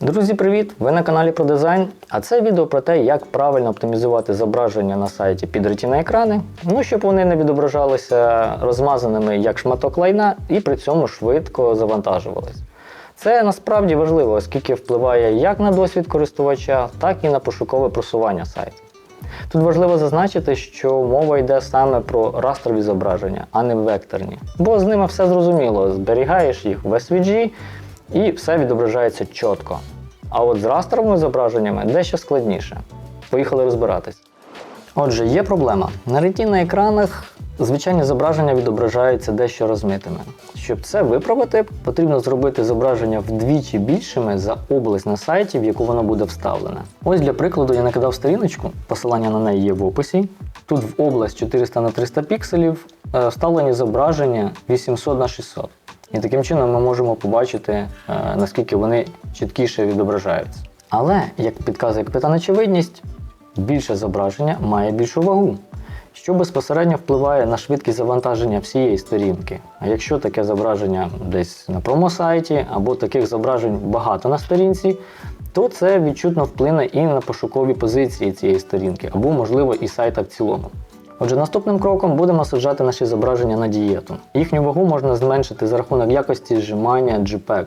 Друзі, привіт! Ви на каналі про дизайн. А це відео про те, як правильно оптимізувати зображення на сайті під ретіна екрани, ну щоб вони не відображалися розмазаними як шматок лайна і при цьому швидко завантажувались. Це насправді важливо, оскільки впливає як на досвід користувача, так і на пошукове просування сайту. Тут важливо зазначити, що мова йде саме про растрові зображення, а не векторні. Бо з ними все зрозуміло, зберігаєш їх в SVG і все відображається чітко. А от з растровими зображеннями дещо складніше. Поїхали розбиратись. Отже, є проблема. На ретіна екранах звичайні зображення відображаються дещо розмитими. Щоб це виправити, потрібно зробити зображення вдвічі більшими за область на сайті, в яку воно буде вставлене. Ось для прикладу я накидав сторіночку, посилання на неї є в описі. Тут в область 400 на 300 пікселів е, вставлені зображення 800 на 600. І таким чином ми можемо побачити, е, наскільки вони чіткіше відображаються. Але, як підказує капітан очевидність, більше зображення має більшу вагу, що безпосередньо впливає на швидкість завантаження всієї сторінки. А якщо таке зображення десь на промосайті або таких зображень багато на сторінці, то це відчутно вплине і на пошукові позиції цієї сторінки, або, можливо, і сайта в цілому. Отже, наступним кроком будемо саджати наші зображення на дієту. Їхню вагу можна зменшити за рахунок якості зжимання JPEG.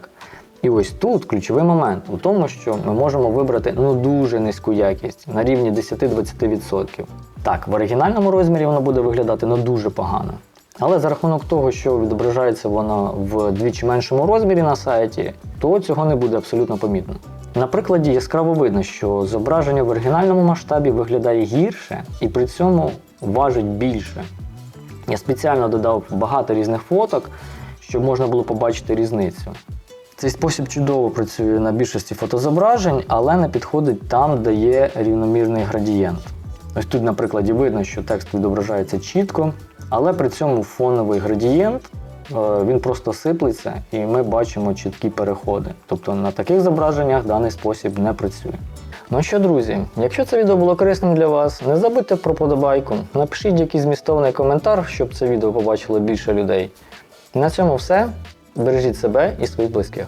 І ось тут ключовий момент у тому, що ми можемо вибрати ну дуже низьку якість на рівні 10-20%. Так, в оригінальному розмірі воно буде виглядати ну дуже погано. Але за рахунок того, що відображається воно в двічі меншому розмірі на сайті, то цього не буде абсолютно помітно. На прикладі яскраво видно, що зображення в оригінальному масштабі виглядає гірше і при цьому важить більше. Я спеціально додав багато різних фоток, щоб можна було побачити різницю. Цей спосіб чудово працює на більшості фотозображень, але не підходить там, де є рівномірний градієнт. Ось тут на прикладі видно, що текст відображається чітко, але при цьому фоновий градієнт е, він просто сиплеться і ми бачимо чіткі переходи. Тобто на таких зображеннях даний спосіб не працює. Ну що, друзі, якщо це відео було корисним для вас, не забудьте про подобайку, напишіть якийсь змістовний коментар, щоб це відео побачило більше людей. На цьому все. Бережіть себе і своїх близьких.